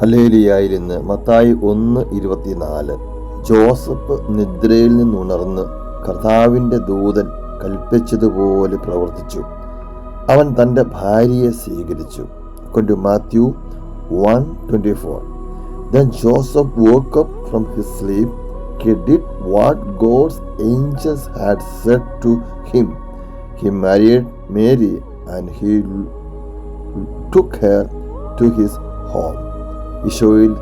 ഹലേലിയായിരുന്ന് മത്തായി ഒന്ന് ഇരുപത്തിനാല്. ജോസഫ് നിദ്രയിൽ നിന്നുണർന്ന് കർത്താവിന്റെ ദൂതൻ കൽപ്പിച്ചതുപോലെ പ്രവർത്തിച്ചു. അവൻ തന്റെ ഭാര്യയെ സ്വീകരിച്ചു. കൊണ്ട് Matthew one twenty four. Then Joseph woke up from his sleep did what God's angels had said to him he married Mary and he took her to his home ഈശോയിൽ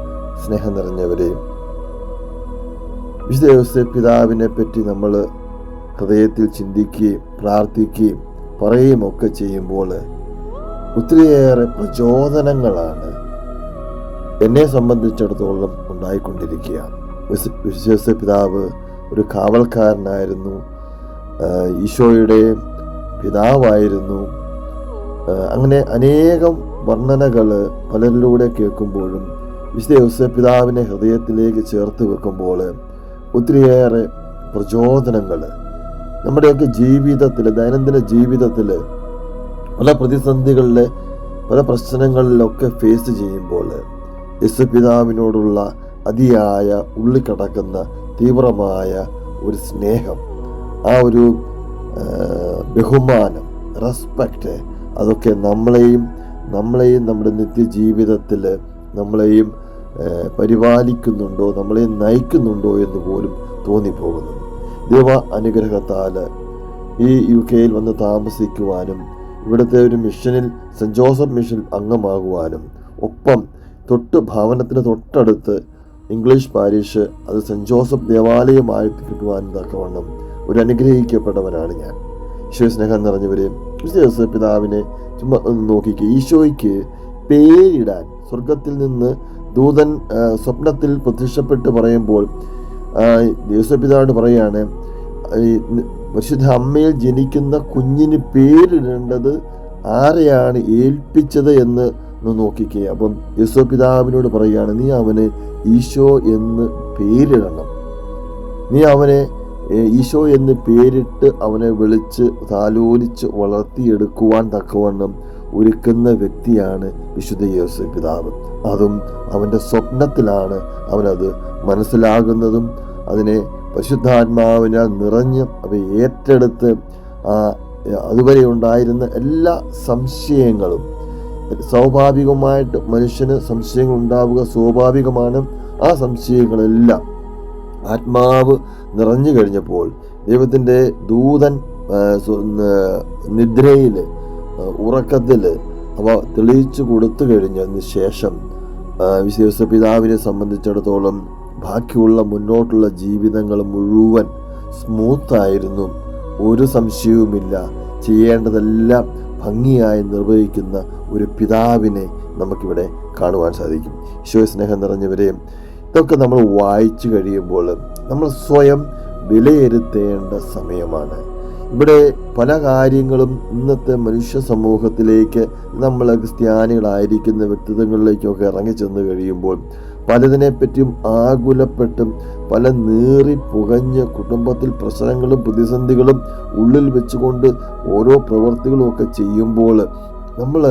സ്നേഹം നിറഞ്ഞവരെയും വിശുദ്ധ ദിവസത്തെ പിതാവിനെ പറ്റി നമ്മൾ ഹൃദയത്തിൽ ചിന്തിക്കുകയും പ്രാർത്ഥിക്കുകയും പറയുകയും ഒക്കെ ചെയ്യുമ്പോൾ ഒത്തിരിയേറെ പ്രചോദനങ്ങളാണ് എന്നെ സംബന്ധിച്ചിടത്തോളം ഉണ്ടായിക്കൊണ്ടിരിക്കുക വിശ്വസ പിതാവ് ഒരു കാവൽക്കാരനായിരുന്നു. ഈശോയുടെ പിതാവായിരുന്നു. അങ്ങനെ അനേകം വർണനകൾ പലരിലൂടെ കേൾക്കുമ്പോഴും വിശുദ്ധ യോസഫ് പിതാവിനെ ഹൃദയത്തിലേക്ക് ചേർത്ത് വെക്കുമ്പോൾ ഒത്തിരിയേറെ പ്രചോദനങ്ങൾ നമ്മുടെയൊക്കെ ജീവിതത്തിൽ ദൈനംദിന ജീവിതത്തിൽ പല പ്രതിസന്ധികളിൽ പല പ്രശ്നങ്ങളിലൊക്കെ ഫേസ് ചെയ്യുമ്പോൾ യേശു പിതാവിനോടുള്ള അതിയായ ഉള്ളിക്കടക്കുന്ന തീവ്രമായ ഒരു സ്നേഹം ആ ഒരു ബഹുമാനം റെസ്പെക്റ്റ് അതൊക്കെ നമ്മളെയും നമ്മളെയും നമ്മുടെ നിത്യജീവിതത്തിൽ നമ്മളെയും പരിപാലിക്കുന്നുണ്ടോ നമ്മളെയും നയിക്കുന്നുണ്ടോ എന്ന് പോലും തോന്നിപ്പോകുന്നു ദൈവ അനുഗ്രഹത്താൽ ഈ യു കെയിൽ വന്ന് താമസിക്കുവാനും ഇവിടുത്തെ ഒരു മിഷനിൽ സെന്റ് ജോസഫ് മിഷനിൽ അംഗമാകുവാനും ഒപ്പം തൊട്ട് ഭവനത്തിന് തൊട്ടടുത്ത് ഇംഗ്ലീഷ് പാരീഷ് അത് സെന്റ് ജോസഫ് ദേവാലയമായി കിട്ടുവാനും തക്കവണ്ണം ഒരു അനുഗ്രഹിക്കപ്പെട്ടവനാണ് ഞാൻ. ഈശ്വര സ്നേഹം യോസേഫ് പിതാവിനെ ചുമ്മാ ഒന്ന് നോക്കിക്കുക ഈശോയ്ക്ക് പേരിടാൻ സ്വർഗത്തിൽ നിന്ന് ദൂതൻ സ്വപ്നത്തിൽ പ്രത്യക്ഷപ്പെട്ട് പറയുമ്പോൾ പിതാവിനോട് പറയാണ് പരിശുദ്ധ അമ്മയിൽ ജനിക്കുന്ന കുഞ്ഞിന് പേരിടേണ്ടത് ആരെയാണ് ഏൽപ്പിച്ചത് എന്ന് ഒന്ന് നോക്കിക്കുക അപ്പം യേശോ പിതാവിനോട് പറയുകയാണ് നീ അവന് ഈശോ എന്ന് പേരിടണം. നീ അവനെ ഈശോ എന്ന് പേരിട്ട് അവനെ വിളിച്ച് താലോലിച്ച് വളർത്തിയെടുക്കുവാൻ തക്കവണ്ണം ഒരുക്കുന്ന വ്യക്തിയാണ് വിശുദ്ധ യേശു പിതാവ്. അതും അവന്റെ സ്വപ്നത്തിലാണ് അവനത് മനസ്സിലാകുന്നതും അതിനെ പരിശുദ്ധാത്മാവിനാൽ നിറഞ്ഞ് അവ ഏറ്റെടുത്ത് അതുവരെ ഉണ്ടായിരുന്ന എല്ലാ സംശയങ്ങളും സ്വാഭാവികമായിട്ട് മനുഷ്യന് സംശയങ്ങൾ ഉണ്ടാവുക സ്വാഭാവികമാണ്. ആ സംശയങ്ങളെല്ലാം ആത്മാവ് നിറഞ്ഞു കഴിഞ്ഞപ്പോൾ ദൈവത്തിന്റെ ദൂതൻ നിദ്രയിൽ ഉറക്കത്തിൽ അവ തെളിയിച്ചു കൊടുത്തു കഴിഞ്ഞതിന് ശേഷം വിശ്വസ പിതാവിനെ സംബന്ധിച്ചിടത്തോളം ബാക്കിയുള്ള മുന്നോട്ടുള്ള ജീവിതങ്ങൾ മുഴുവൻ സ്മൂത്തായിരുന്നു. ഒരു സംശയവുമില്ല. ചെയ്യേണ്ടതെല്ലാം ഭംഗിയായി നിർവഹിക്കുന്ന ഒരു പിതാവിനെ നമുക്കിവിടെ കാണുവാൻ സാധിക്കും. ഈശോ സ്നേഹം നിറഞ്ഞവരെ ഇതൊക്കെ നമ്മൾ വായിച്ചു കഴിയുമ്പോൾ നമ്മൾ സ്വയം വിലയിരുത്തേണ്ട സമയമാണ്. ഇവിടെ പല കാര്യങ്ങളും ഇന്നത്തെ മനുഷ്യ സമൂഹത്തിലേക്ക് നമ്മൾ ക്രിസ്ത്യാനികളായിരിക്കുന്ന വ്യക്തിത്വങ്ങളിലേക്കൊക്കെ ഇറങ്ങിച്ചെന്ന് കഴിയുമ്പോൾ പലതിനെപ്പറ്റിയും ആകുലപ്പെട്ടും പല നീറി പുകഞ്ഞ കുടുംബത്തിൽ പ്രശ്നങ്ങളും പ്രതിസന്ധികളും ഉള്ളിൽ വെച്ചുകൊണ്ട് ഓരോ പ്രവൃത്തികളും ഒക്കെ ചെയ്യുമ്പോൾ നമ്മൾ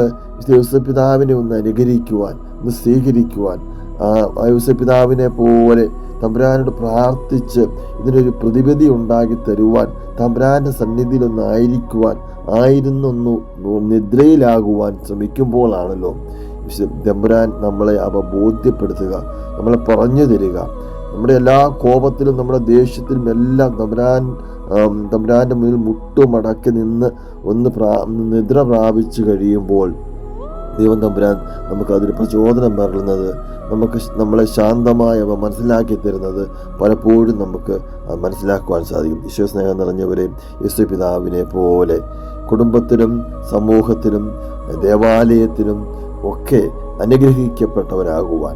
ദിവസപിതാവിനെ ഒന്ന് അനുകരിക്കുവാൻ ഒന്ന് സ്വീകരിക്കുവാൻ ആ യോസപിതാവിനെ പോലെ തമ്പുരാനോട് പ്രാർത്ഥിച്ച് ഇതിനൊരു പ്രതിവിധി ഉണ്ടാക്കി തരുവാൻ തമ്പുരാന്റെ സന്നിധിയിലൊന്നായിരിക്കുവാൻ ആയിരുന്നൊന്നു നിദ്രയിലാകുവാൻ ശ്രമിക്കുമ്പോഴാണല്ലോ തമ്പുരാൻ നമ്മളെ അവ ബോധ്യപ്പെടുത്തുക നമ്മളെ പറഞ്ഞു തരിക. നമ്മുടെ എല്ലാ കോപത്തിലും നമ്മുടെ ദേഷ്യത്തിലും എല്ലാം തമ്പുരാൻ തമ്പുരാന്റെ മുന്നിൽ മുട്ടുമടക്കി നിന്ന് ഒന്ന് പ്രാ നിദ്ര പ്രാപിച്ചു കഴിയുമ്പോൾ ദൈവം തമ്പുരാൻ നമുക്ക് അതിന് പ്രചോദനം പകരുന്നത് നമുക്ക് നമ്മളെ ശാന്തമായി അവ മനസ്സിലാക്കി തരുന്നത് പലപ്പോഴും നമുക്ക് മനസ്സിലാക്കുവാൻ സാധിക്കും. ഈശോ സ്നേഹം നിറഞ്ഞവരെ യേശു പിതാവിനെ പോലെ കുടുംബത്തിലും സമൂഹത്തിലും ദേവാലയത്തിലും ഒക്കെ അനുഗ്രഹിക്കപ്പെട്ടവരാകുവാൻ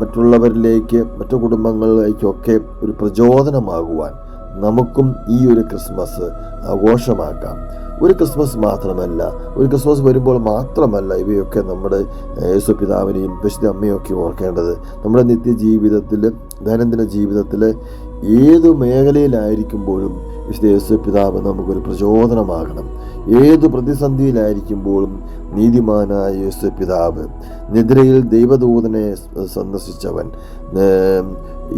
മറ്റുള്ളവരിലേക്ക് മറ്റു കുടുംബങ്ങളിലേക്കൊക്കെ ഒരു പ്രചോദനമാകുവാൻ നമുക്കും ഈ ഒരു ക്രിസ്മസ് ആഘോഷമാക്കാം. ഒരു ക്രിസ്മസ് മാത്രമല്ല ഒരു ക്രിസ്മസ് വരുമ്പോൾ മാത്രമല്ല ഇവയൊക്കെ നമ്മുടെ യേശു പിതാവിനെയും വിശുദ്ധ അമ്മയൊക്കെ ഓർക്കേണ്ടത്. നമ്മുടെ നിത്യജീവിതത്തിൽ ദൈനംദിന ജീവിതത്തിൽ ഏത് മേഖലയിലായിരിക്കുമ്പോഴും വിശുദ്ധ യേശു പിതാവ് നമുക്കൊരു പ്രചോദനമാകണം. ഏത് പ്രതിസന്ധിയിലായിരിക്കുമ്പോഴും നീതിമാനായ യേശു പിതാവ് നിദ്രയിൽ ദൈവദൂതനെ സന്ദർശിച്ചവൻ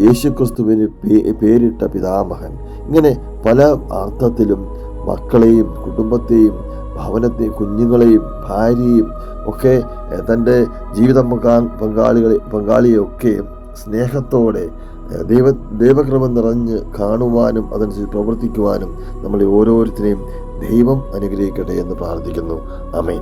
യേശുക്രിസ്തുവിന് പേരിട്ട പിതാമഹൻ. ഇങ്ങനെ പല അർത്ഥത്തിലും മക്കളെയും കുടുംബത്തെയും ഭവനത്തെ കുഞ്ഞുങ്ങളെയും ഭാര്യയും ഒക്കെ തന്റെ ജീവിത പങ്കാ- പങ്കാളികളെ പങ്കാളിയൊക്കെ സ്നേഹത്തോടെ ദൈവ ദൈവക്രമം നിറഞ്ഞ് കാണുവാനും അതനുസരിച്ച് പ്രവർത്തിക്കുവാനും നമ്മളെ ഓരോരുത്തരെയും ദൈവം അനുഗ്രഹിക്കട്ടെ എന്ന് പ്രാർത്ഥിക്കുന്നു. അമേൻ